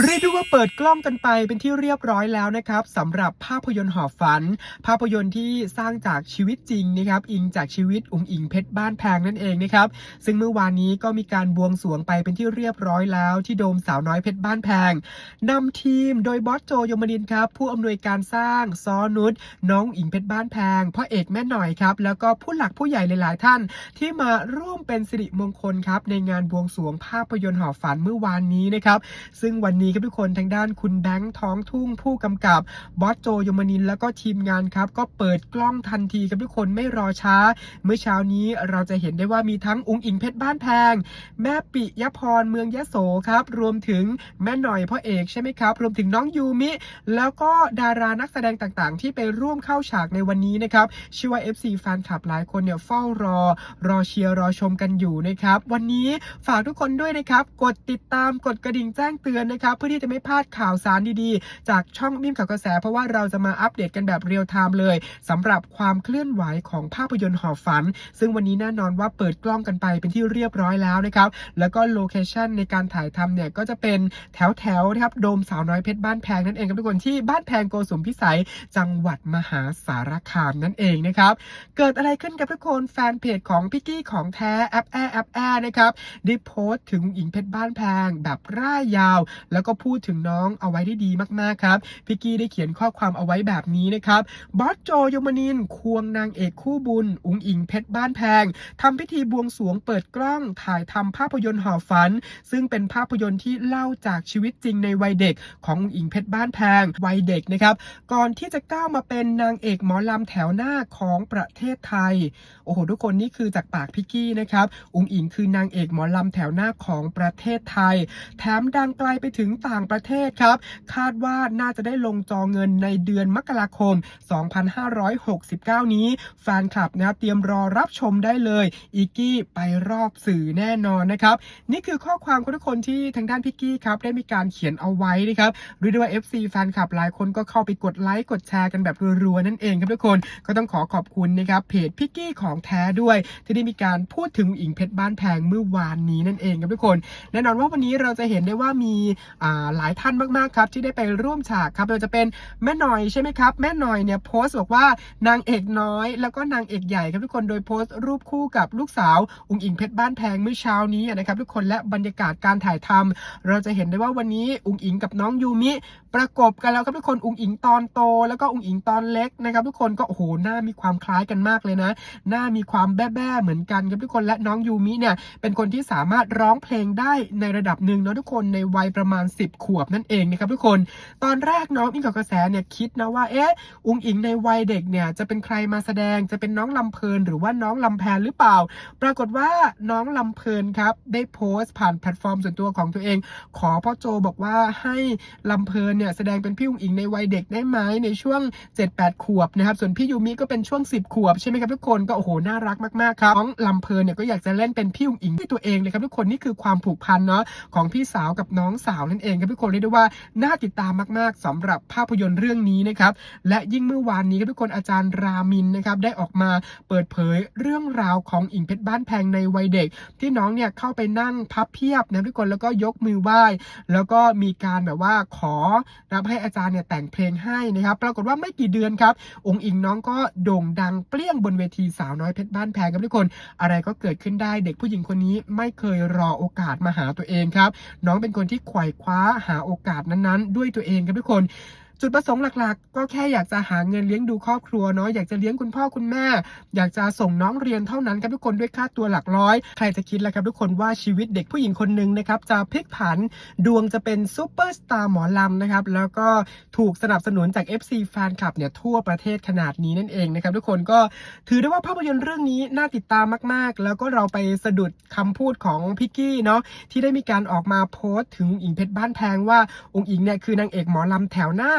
เรียกได้ว่าเปิดกล้องกันไปเป็นที่เรียบร้อยแล้วนะครับสำหรับภาพยนตร์หอฝัน ภาพยนตร์ที่สร้างจากชีวิตจริงนะครับอิงจากชีวิตอุ๋งอิงเพชรบ้านแพงนั่นเองนะครับซึ่งเมื่อวานนี้ก็มีการบวงสรวงไปเป็นที่เรียบร้อยแล้ว ที่โดมสาวน้อยเพชรบ้านแพงนำทีมโดยบอสโจยมนินครับผู้อำนวยการสร้างซอนุชน้องอิงเพชรบ้านแพงพ่อเอกแม่หน่อยครับแล้วก็ผู้หลักผู้ใหญ่หลาย ๆ ท่าน ที่มาร่วมเป็นสิริมงคลครับในงานบวงสรวงภาพยนตร์หอฝันเมื่อวานนี้นะครับซึ่งวันนี้ครับทุกคนทางด้านคุณแบงค์ท้องทุ่งผู้กำกับบอสโจยมนินแล้วก็ทีมงานครับ ก็เปิดกล้องทันทีครับทุกคนไม่รอช้า เมื่อเช้านี้เราจะเห็นได้ว่ามีทั้งอุงอิงเพชรบ้านแพง แม่ปิยพรเมืองยะโสครับ รวมถึงแม่หน่อยพ่อเอกใช่ไหมครับ รวมถึงน้องยูมิ แล้วก็ดารานักแสดงต่างๆ ที่ไปร่วมเข้าฉากในวันนี้นะครับเชื่อว่า FC แฟนคลับหลายคนเนี่ยเฝ้ารอ รอเชียร์รอชมกันอยู่นะครับ วันนี้ฝากทุกคนด้วยนะครับ กดติดตามกดกระดิ่งแจ้งเตือนนะครับเพื่อที่จะไม่พลาดข่าวสารดีๆ จากช่องมิมข่าวกระแส เพราะว่าเราจะมาอัปเดตกันแบบเรียลไทม์เลยสำหรับความเคลื่อนไหวของภาพยนตร์หอฝัน ซึ่งวันนี้แน่นอนว่าเปิดกล้องกันไปเป็นที่เรียบร้อยแล้วนะครับ แล้วก็โลเคชันในการถ่ายทำเนี่ยก็จะเป็นแถวแถวๆนะครับโดมสาวน้อยเพชรบ้านแพงนั่นเองครับทุกคนที่บ้านแพงโกสุมพิสัยจังหวัดมหาสารคามนั่นเองนะครับเกิดอะไรขึ้นกับทุกคนแฟนเพจของพิกกี้ของแท้แอปแอแอปแอนะครับได้โพสต์ถึงหญิงเพชรบ้านแพงแบบร่ายยาว แล้วก็พูดถึงน้องเอาไว้ได้ดีมากๆครับพิกกี้ได้เขียนข้อความเอาไว้แบบนี้นะครับบอสโจยมนินควงนางเอกคู่บุญ อุ๋งอิงเพชรบ้านแพงทำพิธีบวงสวงเปิดกล้องถ่ายทำภาพยนตร์ห่อฝัน ซึ่งเป็นภาพยนตร์ที่เล่าจากชีวิตจริงในวัยเด็ก ของอุ๋งอิงเพชรบ้านแพงวัยเด็กนะครับ ก่อนที่จะก้าวมาเป็นนางเอกหมอลำแถวหน้าของประเทศไทยโอ้โหทุกคนนี่คือจากปากพิกกี้นะครับอุงอิงคือนางเอกหมอลำแถวหน้าของประเทศไทย แถมดังไกลไปถึงต่างประเทศครับ คาดว่าน่าจะได้ลงจอเงินในเดือนมกราคม 2569 นี้ แฟนคลับนะครับเตรียมรอรับชมได้เลยอีกกี้ไปรอบสื่อแน่นอนนะครับ นี่คือข้อความของทุกคนที่ทางด้านพิกกี้ครับได้มีการเขียนเอาไว้นะครับรียด้ว่า FC แฟนคลับหลายคนก็เข้าไปกดไลค์กดแชร์กันแบบรัวๆนั่นเองครับทุกคนก็ต้องขอขอบคุณนะครับเพจพิกกี้ของแท้ด้วย ที่ได้มีการพูดถึงอิงเพชรบ้านแพงเมื่อวานนี้นั่นเองครับทุกคน แน่นอนว่าวันนี้เราจะเห็นได้ว่ามีหลายท่านมากๆครับที่ได้ไปร่วมฉากครับเราจะเป็นแม่หน่อยใช่ไหมครับแม่หน่อยเนี่ยโพสต์บอกว่านางเอกน้อย แล้วก็นางเอกใหญ่ครับทุกคนโดยโพสต์รูปคู่กับลูกสาวอุงอิงเพชรบ้านแพงเมื่อเช้านี้นะครับทุกคนและบรรยากาศการถ่ายทำเราจะเห็นได้ว่าวันนี้อุงอิงกับน้องยูมิ ประกบกันแล้วครับทุกคนอุงอิงตอนโต แล้วก็อุงอิงตอนเล็กนะครับทุกคนก็โอ้โหหน้ามีความคล้ายกันมากเลยนะ หน้ามีความแบ้ๆเหมือนกันครับทุกคนและน้องยูมิเนี่ยเป็นคนที่สามารถร้องเพลงได้ในระดับหนึ่งเนาะทุกคนในวัยประมาณ 10 ขวบนั่นเองนะครับทุกคน ตอนแรกน้องอิงกับกระแสเนี่ยคิดนะว่าเอ๊ะอุงอิงในวัยเด็กเนี่ยจะเป็นใครมาแสดงจะเป็นน้องลำเพลินหรือว่าน้องลำแพนหรือเปล่า ปรากฏว่าน้องลำเพลินครับได้โพสต์ผ่านแพลตฟอร์มส่วนตัวของตัวเอง ขอพ่อโจบอกว่าให้ลำเพลินเนี่ยแสดงเป็นพี่อุงอิงในวัยเด็กได้ไหมในช่วง 7-8 ขวบนะครับส่วนพี่ยูมิก็เป็นช่วง 10 ขวบใช่ไหมครับทุกคนก็โอ้โหน่ารักมากๆครับน้องลำเพลินเนี่ยก็อยากจะเล่นเป็นพี่อุงอิงที่ตัวเองเลยครับทุกคนนี่คือความผูกพันเนาะของพี่สาวกับน้องสาวนั่นเองครับทุกคนเรียกได้ว่าน่าติดตามมากๆสำหรับภาพยนตร์เรื่องนี้นะครับและยิ่งเมื่อวานนี้ครับทุกคนอาจารย์รามินนะครับได้ออกมาเปิดเผยเรื่องราวของอิงเพชรบ้านแพงในวัยเด็ก ที่น้องเนี่ยเข้าไปนั่งพับเพียบนะทุกคนแล้วก็ยกมือไหว้ แล้วก็มีการแบบว่าขอรับให้อาจารย์เนี่ยแต่งเพลงให้นะครับ ปรากฏว่าไม่กี่เดือนครับ องค์อิงน้องก็โด่งดังเปรี้ยงบนเวทีสาวน้อยเพชรบ้านแพงครับทุกคน อะไรก็เกิดขึ้นได้ เด็กผู้หญิงคนนี้ไม่เคยรอโอกาสมาหาตัวเองครับ น้องเป็นคนที่ไขว่คว้าหาโอกาสนั้นๆ ด้วยตัวเองครับทุกคน จุดประสงค์หลักๆ ก็แค่อยากจะหาเงินเลี้ยงดูครอบครัวเนาะอยากจะเลี้ยงคุณพ่อคุณแม่ อยากจะส่งน้องเรียนเท่านั้นครับทุกคนด้วยค่าตัวหลักร้อย ใครจะคิดล่ะครับทุกคนว่าชีวิตเด็กผู้หญิงคนหนึ่งนะครับจะพลิกผันดวงจะเป็นซูเปอร์สตาร์หมอลำนะครับแล้วก็ถูกสนับสนุนจาก FC แฟนคลับเนี่ยทั่วประเทศขนาดนี้นั่นเองนะครับทุกคนก็ถือได้ว่าภาพยนตร์เรื่องนี้น่าติดตามมากๆ แล้วก็เราไปสะดุดคำพูดของพิกกี้เนาะที่ได้มีการออกมาโพสต์ถึงอิงเพชรบ้านแพงว่าองค์อิงเนี่ยคือนางเอกหมอลำแถวหน้า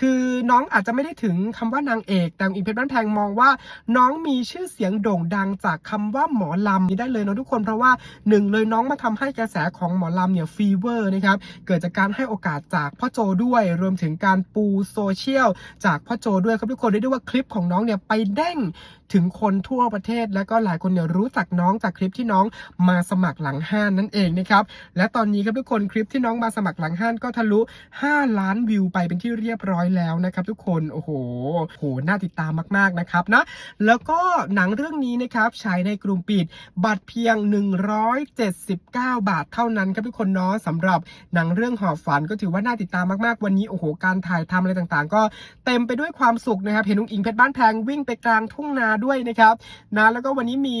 คือน้องอาจจะไม่ได้ถึงคำว่านางเอก แต่อิงเพชรบ้านแพงมองว่า น้องมีชื่อเสียงโด่งดังจากคำว่าหมอลำนี้ได้เลยนะทุกคนเพราะว่าหนึ่งเลยน้องมาทำให้กระแสของหมอลำเนี่ยฟีเวอร์นะครับเกิดจากการให้โอกาสจากพ่อโจด้วย รวมถึงการปูโซเชียลจากพ่อโจด้วยครับทุกคนเรียกได้ว่าคลิปของน้องเนี่ยไปเด้งถึงคนทั่วประเทศ แล้วก็หลายคนเนี่ยรู้จักน้องจากคลิปที่น้องมาสมัครหลังห้านนั่นเองนะครับและตอนนี้ครับทุกคนคลิปที่น้องมาสมัครหลังห้านก็ทะลุ 5 ล้านวิวไปเป็นที่เรียบร้อยแล้วนะครับทุกคนโอ้โหโหน่าติดตามมากๆนะครับนะแล้วก็หนังเรื่องนี้นะครับฉายในกลุ่มปิดบัตรเพียง 179 บาทเท่านั้นครับทุกคนเนาะสำหรับหนังเรื่องหอบฝันก็ถือว่าน่าติดตามมากๆ วันนี้โอ้โหการถ่ายทำอะไรต่างๆ ก็เต็มไปด้วยความสุขนะครับเห็นนุ้งอิงเพชรบ้านแพงวิ่งไปกลางทุ่งนาด้วยนะครับนะแล้วก็วันนี้มี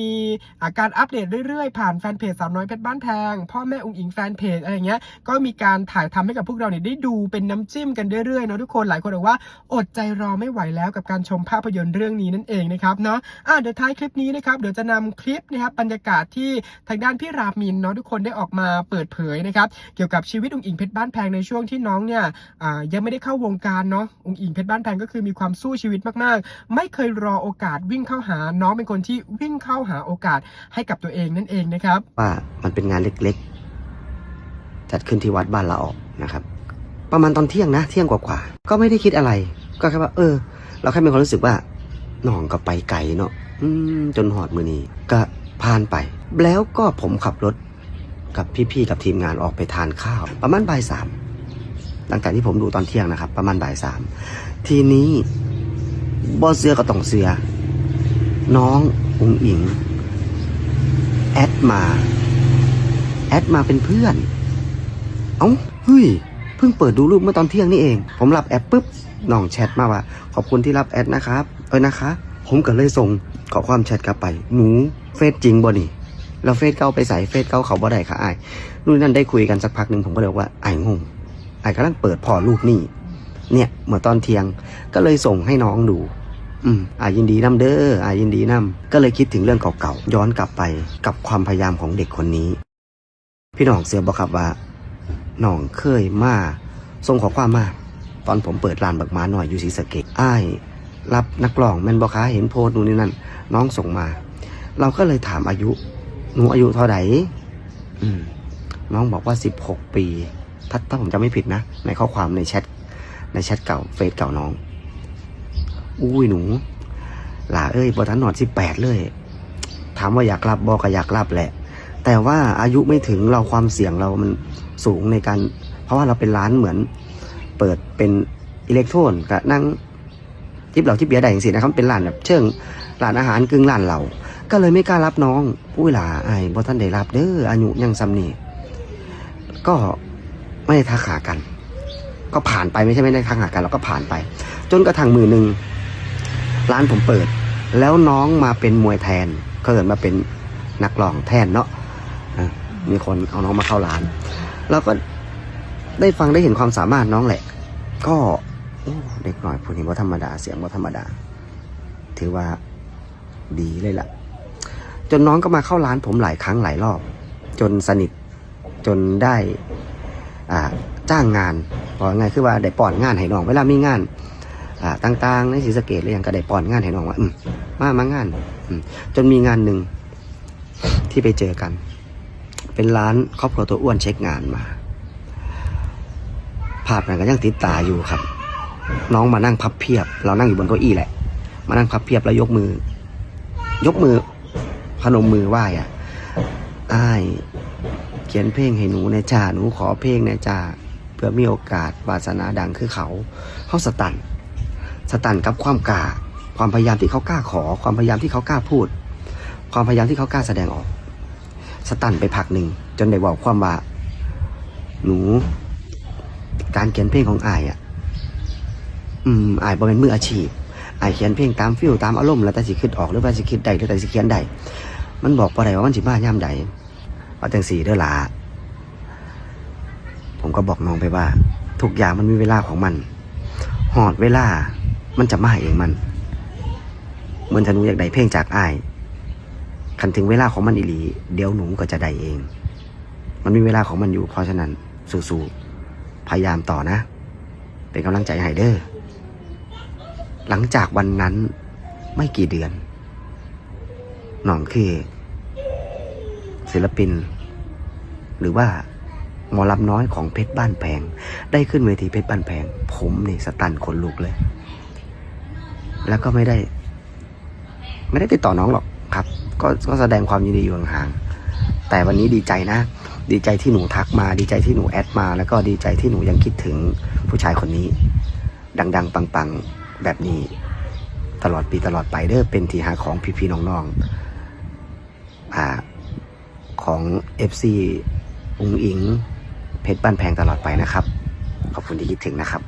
อาการอัปเดตเรื่อยๆ ผ่านแฟนเพจสาวน้อยเพชรบ้านแพงพ่อแม่อุ้งอิงแฟนเพจอะไรเงี้ยก็มีการถ่ายทำให้กับพวกเราเนี่ยได้ดูเป็นน้ำจิ้มกันเรื่อยๆเนาะทุกคนหลายคนบอกว่า อดใจรอไม่ไหวแล้วกับการชมภาพยนตร์เรื่องนี้นั่นเองนะครับเนาะอะเดี๋ยวท้ายคลิปนี้นะครับเดี๋ยวจะนำคลิปนะครับบรรยากาศที่ทางด้านพี่รามินเนาะทุกคนได้ออกมาเปิดเผยนะครับเกี่ยวกับชีวิตอุ้งอิงเพชรบ้านแพงในช่วงที่น้องเนี่ยอ่ายังไม่ได้เข้าวงการเนาะอุ้งอิงเพชรบ้านแพงก็คือมีความสู้ชีวิตมากๆ ไม่เคยรอโอกาสวิ่งเข้าหาน้องเป็นคนที่วิ่งเข้าหาโอกาสให้กับตัวเองนั่นเองนะครับว่ามันเป็นงานเล็กๆ จัดขึ้นที่วัดบ้านละออกนะครับ ประมาณตอนเที่ยงนะ เที่ยงกว่าๆก็ไม่ได้คิดอะไร ก็แค่ว่า เออ เราแค่มีความรู้สึกว่าน้องก็ไปไกลเนาะอืมจนหอดมือนี้ก็ผ่านไป แล้วก็ผมขับรถกับพี่ๆกับทีมงานออกไปทานข้าว ประมาณบ่ายสามหลังจากที่ผมดูตอนเที่ยงนะครับ ประมาณบ่ายสามทีนี้บอเสือก็ต้องเสือ น้องอุ้งอิง แอดมา แอดมาเป็นเพื่อน เอ้าเฮ้ย พิ่งเปิดดูรูปเมื่อตอนเที่ยงนี่เอง ผมรับแอปปุ๊บน้องแชทมาว่า ขอบคุณที่รับแอดนะครับเออนะคะ ผมก็เลยส่งขอความแชทกลับไป หนูเฟซจริงบ่นี่เราเฟซเก่าไปใส่เฟซเก่าเขาบ่ได้ค่ะไอ้นู่นนั่นได้คุยกันสักพักหนึ่งผมก็เลยกว่าไอ้งงไอ้กำลังเปิดพอรูปนี่เนี่ยเมื่อตอนเที่ยงก็เลยส่งให้น้องดู อืมอายินดีนำเด้ออายินดีนำก็เลยคิดถึงเรื่องเก่าๆย้อนกลับไปกับความพยายามของเด็กคนนี้ พี่น้องเสือบอกครับว่า น้องเคยมาส่งขอความมาตอนผมเปิดร้านบักม้าหน่อยอยู่ศรีสะเกดอ้าย รับนักร้องแม่นบอค้าเห็นโพสต์นู่นนี่นั่น น้องส่งมา เราก็เลยถามอายุ หนูอายุเท่าไหร่อืม น้องบอกว่าสิบหกปี ถ้าถ้าผมจำไม่ผิดนะ ในข้อความในแชทในแชทเก่าเฟซเก่าน้อง อุ้ยหนู หล่าเอ้ยบอทันหนอดสิบแปดเลย ถามว่าอยากรับบอกก็อยากรับแหละ แต่ว่าอายุไม่ถึงเราความเสี่ยงเรามันสูงในการ เพราะว่าเราเป็นร้านเหมือน เปิดเป็นอิเล็กโทรนก็นั่งจิบเหล่าจิบเบียร์ได้อย่างสินะครับเป็นร้านแบบเชิงร้านอาหารกึ่งร้านเหล่าก็เลยไม่กล้ารับน้องอุ้ยหล่าไอ้บอท่านได้รับเด้ออายุยังซ้ำนี่ก็ไม่ได้ทักหากัน ก็ผ่านไปไม่ใช่ไม่ได้ทักหากันเราก็ผ่านไป จนกระทั่งมือหนึ่งร้านผมเปิด แล้วน้องมาเป็นมวยแทนเขาเกิดมาเป็นนักร้องแทนเนาะ มีคนเอาน้องมาเข้าร้านแล้วก็ได้ฟังได้เห็นความสามารถน้องแหละ ก็โอ้เด็กหน่อยผู้นี้ว่าธรรมดาเสียงว่าธรรมดา ถือว่าดีเลยล่ะ จนน้องก็มาเข้าร้านผมหลายครั้งหลายรอบ จนสนิทจนได้อ่าจ้างงานบอกไงคือว่าได้ป้อนงานให้น้องเวลามีงานต่างๆในศรีสะเกดเลยยังก็ได้ป้อนงานให้น้องว่า อืมมามางานจนมีงานหนึ่งที่ไปเจอกัน เป็นร้านครอบครัวตัวอ้วนเช็คงานมา ภาพนั้นก็ยังติดตาอยู่ครับ น้องมานั่งพับเพียบ เรานั่งอยู่บนเก้าอี้แหละ มานั่งพับเพียบแล้วยกมือ ยกมือพนมมือไหว้อะอ้ายเขียนเพลงให้หนูในจ่าหนูขอเพลงในจ่าเพื่อมีโอกาสวาสนาดังคือเขาเขาสตันสตันกับความกล้าความพยายามที่เขากล้าขอ ความพยายามที่เขากล้าพูด ความพยายามที่เขากล้าแสดงออก สตันไปพักหนึ่ง จนได้บอกความว่า หนู การเขียนเพลงของอายอะ อืมอายบ่เป็นมืออาชีพอายเขียนเพลงตามฟิลตามอารมณ์แล้วแต่สิคิดออกหรือว่าสิคิดใดหรือแต่สิเขียนใดมันบอกบ่ได้ว่ามันสิมาย่ามใดว่าจังสีเด้อหลาผมก็บอกน้องไปว่า ทุกอย่างมันมีเวลาของมัน หอดเวลา มันจะมาเองมัน เหมือนถ้าหนูอยากได้เพลงจากอ้าย คันถึงเวลาของมันอีหลี เดี๋ยวหนูก็จะได้เอง มันมีเวลาของมันอยู่ เพราะฉะนั้นสู้ๆพยายามต่อนะ เป็นกำลังใจให้เด้อหลังจากวันนั้นไม่กี่เดือนหน่องคือ ศิลปิน หรือว่าหมอลำน้อยของเพชรบ้านแพง ได้ขึ้นเวทีเพชรบ้านแพง ผมนี่สตันขนลุกเลย แล้วก็ไม่ได้ ไม่ได้ติดต่อน้องหรอก ก็ก็แสดงความยินดีอยู่ห่างๆแต่วันนี้ดีใจนะ ดีใจที่หนูทักมา ดีใจที่หนูแอดมา แล้วก็ดีใจที่หนูยังคิดถึงผู้ชายคนนี้ ดัง ๆ ปังๆ แบบนี้ ตลอดปีตลอดไปเด้อเป็นทีหาของพี่ๆน้องๆอ่าของ FC อุงอิง เพชรบ้านแพงตลอดไปนะครับ ขอบคุณที่คิดถึงนะครับ